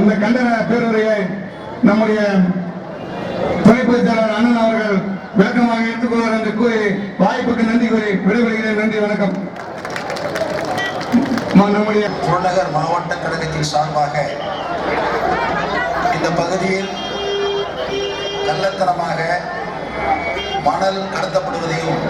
இந்த கண்டன பேருரையை நம்முடைய துணை அண்ணன் அவர்கள் விளக்கமாக எடுத்துக்கொள்வார் என்று கூறி வாய்ப்புக்கு நன்றி கூறி விடைபெறுகிறேன். நன்றி வணக்கம். நம்முடைய புறநகர் மாவட்ட கழகத்தின் சார்பாக இந்த பகுதியில் கள்ளத்தனமாக மணல் கடத்தப்படுவதையும்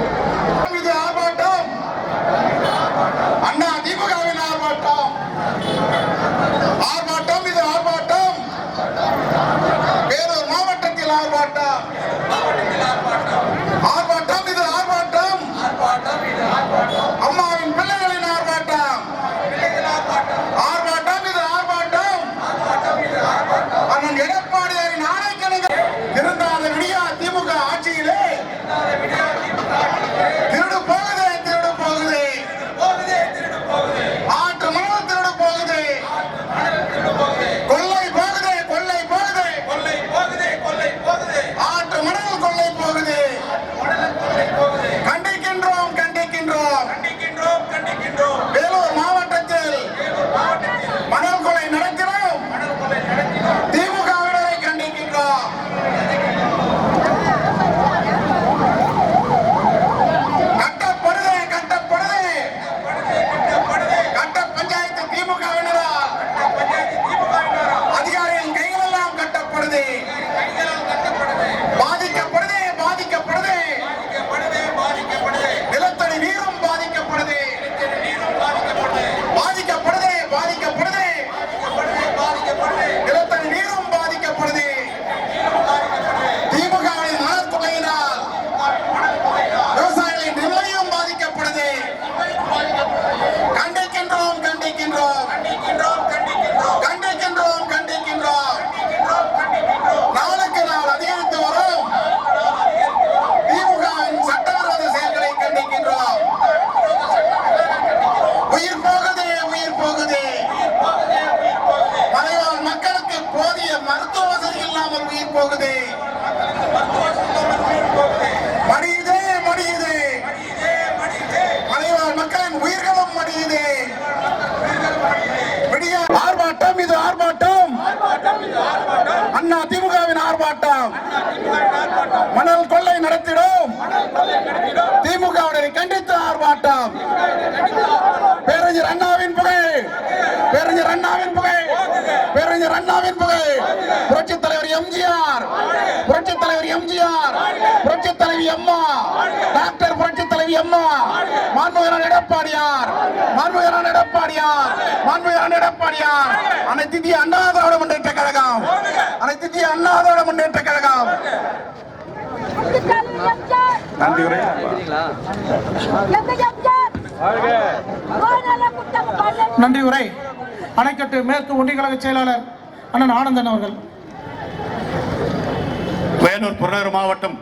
கண்டித்து ஆர்ப்பாட்டம். பேரறிஞர் அண்ணாவின் புகை பேரறிஞர் அண்ணாவின் புகை பேரறிஞர் அண்ணாவின் புகை புரட்சி தலைவர் எம்ஜிஆர் புரட்சி தலைவர் எம்ஜிஆர் புரட்சி தலைவி அம்மா டாக்டர் புரட்சி தலைவி அம்மா மாண்புகிறான் எடப்பாடியார் மாண்புகிறான் எடப்பாடியார் மாண்புகிறான் எடப்பாடியார். அனைத்து இந்திய அண்ணா திராவிட முன்னேற்ற கழகம் அனைத்து இந்திய அண்ணா திராவிட முன்னேற்ற கழகம். நன்றி உரை நன்றி உரை அணைக்கட்டு மேற்கு ஒன்றிய கழக செயலாளர் அண்ணன் ஆனந்தன் அவர்கள். வேலூர் புறநகர் மாவட்டம்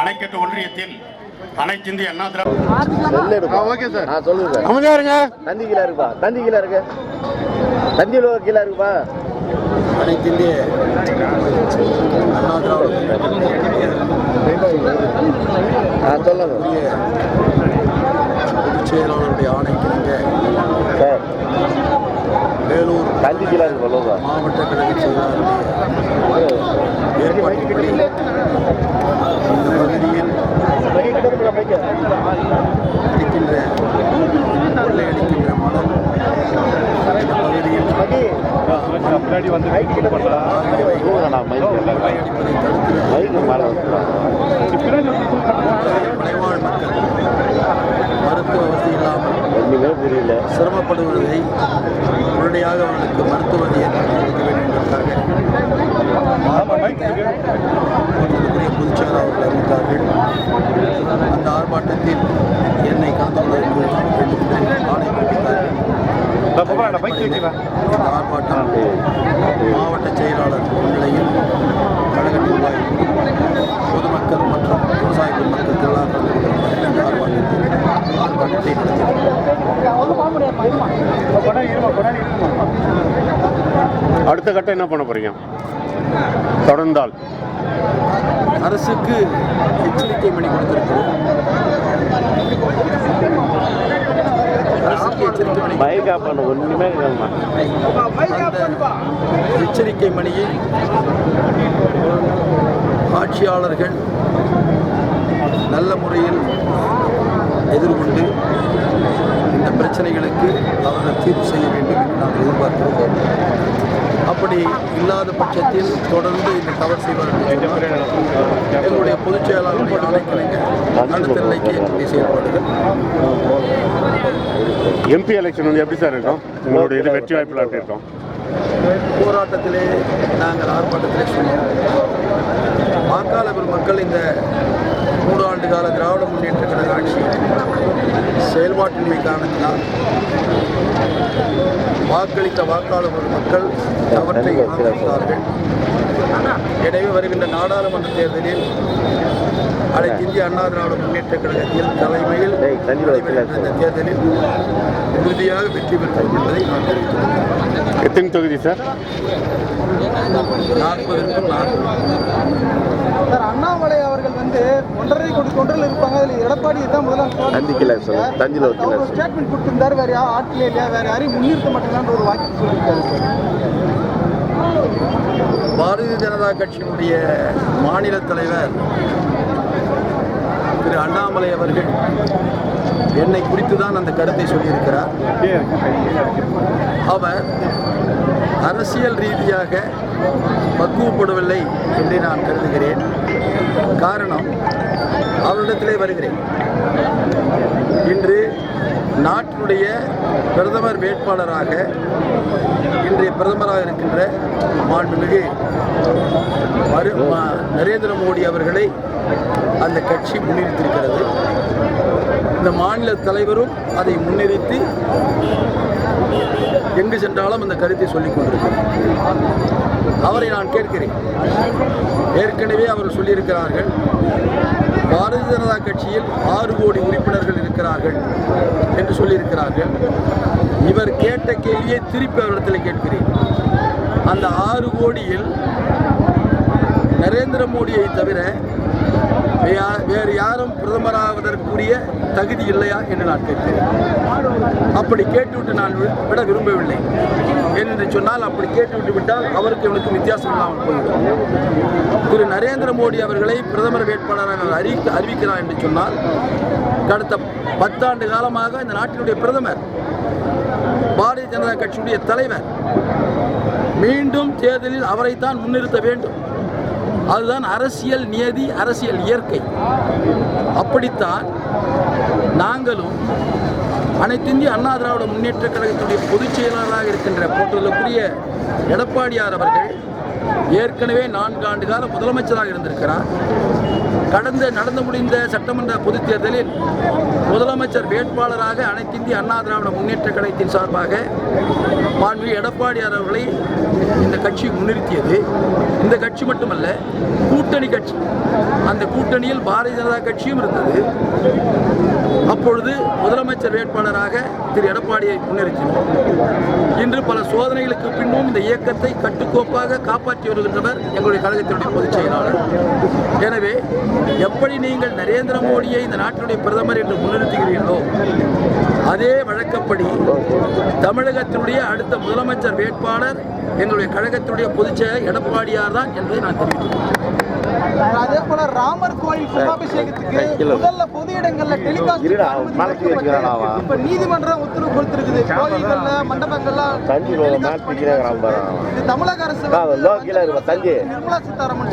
அணைக்கட்டு ஒன்றியத்தில் அனைத்து இந்திய அண்ணா திராவிட தந்தி கீழே இருக்குப்பா தந்தி கீழே இருக்கு. தந்தியில் கீழே இருக்குப்பா அனைத்து இந்திய அண்ணா திராவிட பொதுச் செயலாளருடைய ஆணைக்கிணங்க வேலூர் மாவட்ட கழக செயலாளருடைய என்பதற்காக மதிப்புக்குரிய அவர்கள் அறிவித்தார்கள் அந்த ஆர்ப்பாட்டத்தில் என்னை கலந்து கொள்வதற்கு வேண்டும் என்று ஆணை பிறப்பித்தார்கள் இந்த ஆர்ப்பாட்டம் மாவட்ட செயலாளர் முன்னிலையில் கழக நிர்வாகி பொதுமக்கள் மற்றும் விவசாய பெருமக்கள் எல்லாம் கலந்து கொள்ள இந்த ஆர்ப்பாட்டத்தில் ஆர்ப்பாட்டத்தை நடத்தினார் அடுத்த கட்டம் என்ன பண்ண போறீங்க? தொடர்ந்தால். அரசுக்கு எச்சரிக்கை மணி கொடுத்திருக்கிறோம். பைக் ஆஃப் பண்ண ஒன்றுமே எச்சரிக்கை மணியை ஆட்சியாளர்கள் நல்ல முறையில் எதிர்கொண்டு இந்த பிரச்சனைகளுக்கு அவர்கள் தீர்வு செய்ய வேண்டும் என்று நாங்கள் எதிர்பார்க்கிறோம். அப்படி இல்லாத பட்சத்தில் தொடர்ந்து இந்த தவறு செய்வார்கள் எங்களுடைய பொதுச் செயலாளருடைய ஆணைக்கிழங்க அடுத்த நிலைக்கு எங்களுடைய செயல்பாடுகள் எம்பி எலெக்ஷன் வந்து எப்படி சார் இருக்கும்? உங்களுடைய இது வெற்றி வாய்ப்புலாம் எப்படி இருக்கும்? போராட்டத்திலே நாங்கள் ஆர்ப்பாட்டத்திலே சொன்னோம். வாக்காளர் பெருமக்கள் இந்த கால திராவிட முன்னேற்ற கழக ஆட்சி செயல்பாட்டின்மை காரணத்தினால் வாக்களித்த வாக்காளர் பெருமக்கள் அவற்றை உணர்ந்தார்கள் எனவே வருகின்ற நாடாளுமன்ற தேர்தலில் அனைத்து இந்திய அண்ணா திராவிட முன்னேற்ற கழகத்தில் தலைமையில். நடைபெறுகின்ற இந்த தேர்தலில் உறுதியாக வெற்றி பெறுவோம் என்பதை நான் தெரிவித்துள்ளேன் எத்தனை தொகுதி சார்? நாற்பதற்கும் நாற்பது சார் அண்ணாமலை அவர்கள் வந்து ஒன்றரை கோடி தொண்டர்கள் இருப்பாங்க அதில் எடப்பாடி தான் முதலமைச்சர் தந்தி கிளர் ஒரு கிளர் ஒரு ஸ்டேட்மெண்ட் கொடுத்திருந்தாரு வேற யாரும் ஆட்களே இல்லையா வேற யாரையும் முன்னிறுத்த மாட்டேங்கன்னு ஒரு வாக்கி சொல்லியிருக்காரு. சார் பாரதிய ஜனதா கட்சியினுடைய மாநில தலைவர் திரு அண்ணாமலை அவர்கள் என்னை குறித்து தான் அந்த கருத்தை சொல்லியிருக்கிறார். அவர் அரசியல் ரீதியாக பக்குவப்படவில்லை என்று நான் கருதுகிறேன். காரணம் அவரிடத்திலே வருகிறேன். இன்று நாட்டினுடைய பிரதமர் வேட்பாளராக இன்றைய பிரதமராக இருக்கின்ற மாண்புமிகு மறு நரேந்திர மோடி அவர்களை அந்த கட்சி முன்னிறுத்திருக்கிறது இந்த மாநில தலைவரும் அதை முன்னிறுத்தி எங்கு சென்றாலும் அந்த கருத்தை சொல்லிக் கொண்டிருக்கிறார். அவரை நான் கேட்கிறேன். ஏற்கனவே அவர் சொல்லியிருக்கிறார்கள் பாரதிய ஜனதா கட்சியில் ஆறு கோடி உறுப்பினர்கள் இருக்கிறார்கள் என்று சொல்லியிருக்கிறார்கள். இவர் கேட்ட கேள்வியை திருப்பி அவரிடத்தில் கேட்கிறேன். அந்த ஆறு கோடியில் நரேந்திர மோடியை தவிர வேறு யாரும் பிரதமராவதற்குரிய தகுதி இல்லையா என்று நான் கேட்கிறேன். அப்படி கேட்டுவிட்டு நான் விட விரும்பவில்லை. ஏனென்று சொன்னால் அப்படி கேட்டுவிட்டு விட்டால் அவருக்கு இவனுக்கு வித்தியாசம் இல்லாமல் போய்விடும். திரு நரேந்திர மோடி அவர்களை பிரதமர் வேட்பாளராக அறிவிக்க அறிவிக்கிறார் என்று சொன்னால் கடந்த பத்தாண்டு காலமாக இந்த நாட்டினுடைய பிரதமர் பாரதிய ஜனதா கட்சியுடைய தலைவர் மீண்டும் தேர்தலில் அவரைத்தான் முன்னிறுத்த வேண்டும். அதுதான் அரசியல் நியதி அரசியல் இயற்கை. அப்படித்தான் நாங்களும் அனைத்து இந்திய அண்ணா திராவிட முன்னேற்ற கழகத்துடைய பொதுச் செயலாளராக இருக்கின்ற போற்றுதலுக்குரிய எடப்பாடியார் அவர்கள் ஏற்கனவே நான்கு ஆண்டு கால முதலமைச்சராக இருந்திருக்கிறார். கடந்த நடந்து முடிந்த சட்டமன்ற பொதுத் தேர்தலில் முதலமைச்சர் வேட்பாளராக அனைத்திந்திய அண்ணா திராவிட முன்னேற்ற கழகத்தின் சார்பாக மாண்பு எடப்பாடியார் அவர்களை இந்த கட்சி முன்னிறுத்தியது. இந்த கட்சி மட்டுமல்ல கூட்டணி கட்சி. அந்த கூட்டணியில் பாரதிய ஜனதா கட்சியும் இருந்தது. அப்பொழுது முதலமைச்சர் வேட்பாளராக திரு எடப்பாடியை முன்னிறுத்தினோம். இன்று பல சோதனைகளுக்கு பின்னும் இந்த இயக்கத்தை கட்டுக்கோப்பாக காப்பாற்றி வருகின்றவர் எங்களுடைய கழகத்தினுடைய பொதுச் செயலாளர். எனவே எப்படி நீங்கள் நரேந்திர மோடியை இந்த நாட்டினுடைய பிரதமர் என்று முன்னிறுத்துகிறீர்களோ அதே வழக்கப்படி தமிழகத்தினுடைய அடுத்த முதலமைச்சர் வேட்பாளர் எங்களுடைய கழகத்தினுடைய பொதுச்செயலர் எடப்பாடியார் தான் என்பதை நான் தெரிவித்துள்ளேன் அதே போல ராமர் கோயில் கும்பாபிஷேகத்துக்கு. முதல்ல பொது இடங்கள்ல டெலிகாஸ்ட்? இப்ப நீதிமன்றம் உத்தரவு கொடுத்திருக்குது. கோயில்கள்ல மண்டபங்கள்ல. இது தமிழக அரசு. நிர்மலா சீதாராமன்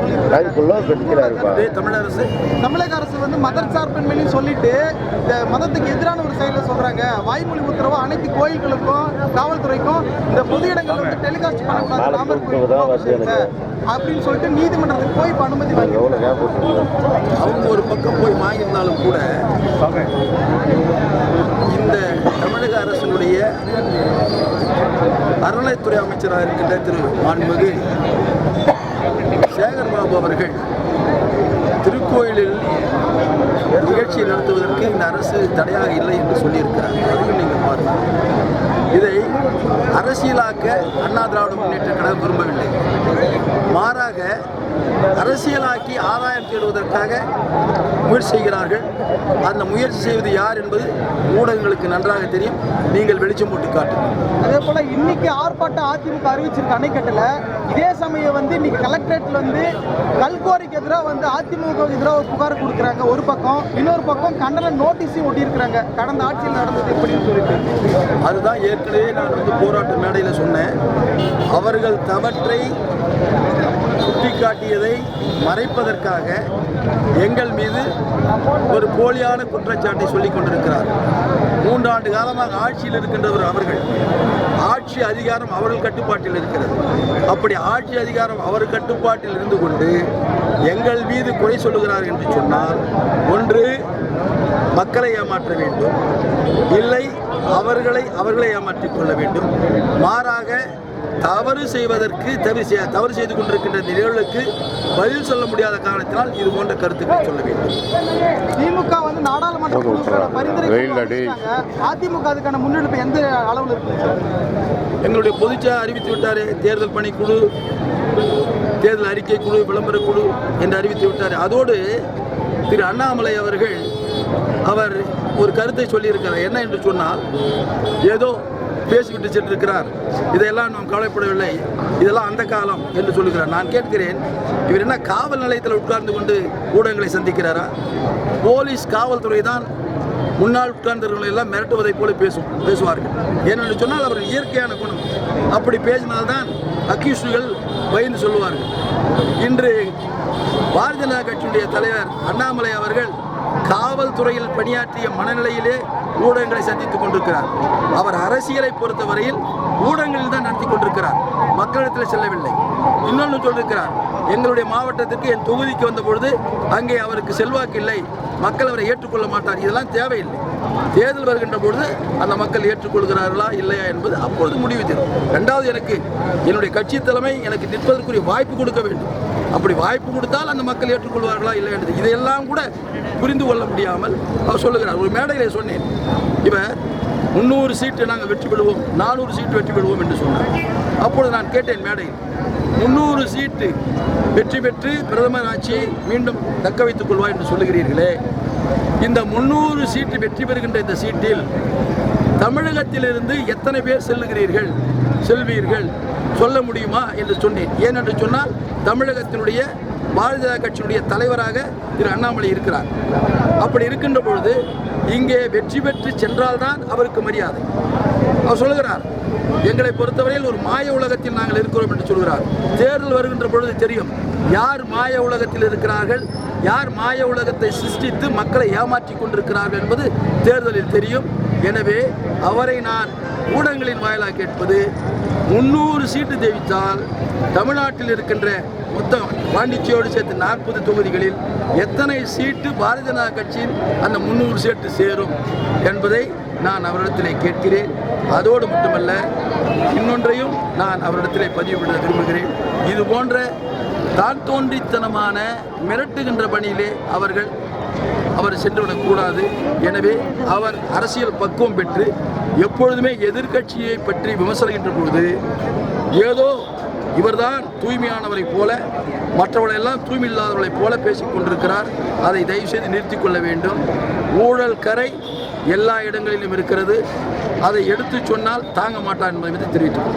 அதே தமிழக அரசு? தமிழக அரசு வந்து மதர் சார்பின்மைன்னு சொல்லிட்டு இந்த மதத்துக்கு எதிரான ஒரு செயலை சொல்றாங்க. வாய்மொழி உத்தரவு அனைத்து கோயில்களுக்கும் காவல்துறைக்கும் இந்த பொது இடங்கள்ல வந்து டெலிகாஸ்ட் பண்ணக்கூடாது. ராமர் கோயில். அப்படின்னு சொல்லிட்டு நீதிமன்றத்துக்கு போய் இப்ப அனுமதி வாங்கி எவ்வளோ கேப் அவங்க ஒரு பக்கம் போய் வாங்கியிருந்தாலும் கூட இந்த தமிழக அரசினுடைய அறநிலைத்துறை அமைச்சராக இருக்கின்ற திரு மாண்புமிகு சேகர் பாபு அவர்கள் திருக்கோயிலில் நிகழ்ச்சி நடத்துவதற்கு இந்த அரசு தடையாக இல்லை என்று சொல்லியிருக்கிறார். அதையும் நீங்கள் பாருங்கள். அரசியலாக்க அண்ணா திராவிட முன்னேற்ற கழகம் விரும்பவில்லை. மாறாக அரசியலாக்கி ஆதாயம் தேடுவதற்காக முயற்சி செய்கிறார்கள். அந்த முயற்சி செய்வது யார் என்பது ஊடகங்களுக்கு நன்றாக தெரியும். நீங்கள் வெளிச்சம் போட்டு காட்டுங்கள். அதே போல இன்னைக்கு ஆர்ப்பாட்டம் அதிமுக அறிவிச்சிருக்க அணைக்கட்டுல. இதே சமயம் வந்து இன்னைக்கு கலெக்டரேட்ல வந்து கல்குவாரிக்கு எதிராக வந்து அதிமுக எதிராக ஒரு புகார் கொடுக்குறாங்க. ஒரு பக்கம் இன்னொரு பக்கம் கண்டன நோட்டீஸையும் ஒட்டியிருக்கிறாங்க. கடந்த ஆட்சியில் நடந்தது எப்படின்னு சொல்லிட்டு. அதுதான் ஏற்கனவே நான் வந்து போராட்ட மேடையில் சொன்னேன். அவர்கள் தவற்றை சுட்டிக்காட்டியதை மறைப்பதற்காக எங்கள் மீது ஒரு போலியான குற்றச்சாட்டை சொல்லிக் கொண்டிருக்கிறார். மூன்றாண்டு காலமாக ஆட்சியில் இருக்கின்றவர் அவர்கள். ஆட்சி அதிகாரம் அவர்கள் கட்டுப்பாட்டில் இருக்கிறது. அப்படி ஆட்சி அதிகாரம் அவர் கட்டுப்பாட்டில் இருந்து கொண்டு எங்கள் மீது குறை சொல்லுகிறார் என்று சொன்னால் ஒன்று மக்களை ஏமாற்ற வேண்டும். இல்லை அவர்களை அவர்களை ஏமாற்றிக் கொள்ள வேண்டும். மாறாக தவறு செய்வதற்கு தவறு செய்ய தவறு செய்து கொண்டிருக்கின்ற நிகழ்வுகளுக்கு பதில் சொல்ல முடியாத காரணத்தினால் இது போன்ற கருத்துக்களை சொல்ல வேண்டும். திமுக வந்து நாடாளுமன்ற பரிந்துரை. அதிமுக அதுக்கான முன்னெடுப்பு எந்த அளவில் இருக்குது சார்? எங்களுடைய பொதுச்சா அறிவித்து விட்டாரே தேர்தல் பணிக்குழு தேர்தல் அறிக்கை குழு விளம்பர குழு என்று அறிவித்து விட்டார். அதோடு திரு அண்ணாமலை அவர்கள் அவர் ஒரு கருத்தை சொல்லியிருக்கிறார். என்ன என்று சொன்னால் ஏதோ பேசிவிட்டு சென்றிருக்கிறார். இதையெல்லாம் நாம் கவலைப்படவில்லை. இதெல்லாம் அந்த காலம் என்று சொல்லுகிறார். நான் கேட்கிறேன் இவர் என்ன காவல் நிலையத்தில் உட்கார்ந்து கொண்டு ஊடகங்களை சந்திக்கிறாரா? போலீஸ் காவல்துறை தான் முன்னாள் உட்கார்ந்தவர்களை எல்லாம் மிரட்டுவதைப் போல பேசும் பேசுவார்கள். ஏனென்று சொன்னால் அவர் இயற்கையான குணம். அப்படி பேசினால்தான் அக்யூஸ்டுகள் பயந்து சொல்லுவார்கள். இன்று பாரதிய ஜனதா கட்சியுடைய தலைவர் அண்ணாமலை அவர்கள் காவல்துறையில் பணியாற்றிய மனநிலையிலே ஊடகங்களை சந்தித்துக் கொண்டிருக்கிறார். அவர் அரசியலை பொறுத்தவரையில் ஊடகங்களில் தான் நடத்தி கொண்டிருக்கிறார். மக்களிடத்தில் செல்லவில்லை. இன்னொன்று சொல்லியிருக்கிறார். எங்களுடைய மாவட்டத்திற்கு என் தொகுதிக்கு வந்த பொழுது அங்கே அவருக்கு செல்வாக்கு இல்லை. மக்கள் அவரை ஏற்றுக்கொள்ள மாட்டார். இதெல்லாம் தேவையில்லை. தேர்தல் வருகின்ற பொழுது அந்த மக்கள் ஏற்றுக்கொள்கிறார்களா இல்லையா என்பது அப்பொழுது முடிவு தரும் ரெண்டாவது எனக்கு என்னுடைய கட்சி தலைமை எனக்கு நிற்பதற்குரிய வாய்ப்பு கொடுக்க வேண்டும். அப்படி வாய்ப்பு கொடுத்தால் அந்த மக்கள் ஏற்றுக்கொள்வார்களா இல்லை என்று இதையெல்லாம் கூட புரிந்து கொள்ள முடியாமல் அவர் சொல்லுகிறார். ஒரு மேடையில் சொன்னேன். இவர் முந்நூறு சீட்டு நாங்கள் வெற்றி பெறுவோம் நானூறு சீட்டு வெற்றி பெறுவோம் என்று சொன்னார். அப்பொழுது நான் கேட்டேன் மேடையில் முந்நூறு சீட்டு வெற்றி பெற்று பிரதமர் ஆட்சியை மீண்டும் தக்க வைத்துக் கொள்வார் என்று சொல்லுகிறீர்களே. இந்த முந்நூறு சீட்டு வெற்றி பெறுகின்ற இந்த சீட்டில் தமிழகத்திலிருந்து எத்தனை பேர் செல்லுகிறீர்கள் செல்வீர்கள்? சொல்ல முடியுமா என்று சொன்னேன். ஏனென்று சொன்னால் தமிழகத்தினுடைய பாரதிய ஜனதா கட்சியினுடைய தலைவராக திரு அண்ணாமலை இருக்கிறார். அப்படி இருக்கின்ற பொழுது இங்கே வெற்றி பெற்று சென்றால்தான் அவருக்கு மரியாதை. அவர் சொல்லுகிறார் எங்களை பொறுத்தவரையில் ஒரு மாய உலகத்தில் நாங்கள் இருக்கிறோம் என்று சொல்கிறார். தேர்தல் வருகின்ற பொழுது தெரியும் யார் மாய உலகத்தில் இருக்கிறார்கள்? யார் மாய உலகத்தை சிருஷ்டித்து மக்களை ஏமாற்றிக் கொண்டிருக்கிறார்கள் என்பது தேர்தலில் தெரியும். எனவே அவரை நான் ஊடகங்களின் வாயிலாக கேட்பது முன்னூறு சீட்டு தெரிவித்தால் தமிழ்நாட்டில் இருக்கின்ற மொத்தம் பாண்டிச்சேரியோடு சேர்த்து நாற்பது தொகுதிகளில் எத்தனை சீட்டு பாரதிய ஜனதா கட்சியின் அந்த முன்னூறு சீட்டு சேரும் என்பதை நான் அவரிடத்திலே கேட்கிறேன். அதோடு மட்டுமல்ல இன்னொன்றையும் நான் அவரிடத்திலே பதிவுவிட விரும்புகிறேன். இது போன்ற தான் தோன்றித்தனமான மிரட்டுகின்ற பணியிலே அவர்கள் அவர் சென்றுவிடக்கூடாது. எனவே அவர் அரசியல் பக்குவம் பெற்று எப்பொழுதுமே எதிர்க்கட்சியை பற்றி விமர்சனிக்கின்ற பொழுது ஏதோ இவர்தான் தூய்மையானவரைப் போல மற்றவர்களெல்லாம் தூய்மை இல்லாதவர்களைப் போல பேசிக் கொண்டிருக்கிறார். அதை தயவு செய்து நிறுத்திக் கொள்ள வேண்டும். ஊழல் கரை எல்லா இடங்களிலும் இருக்கிறது. அதை எடுத்துச் சொன்னால் தாங்க மாட்டார் என்பதை தெரிவித்துக்.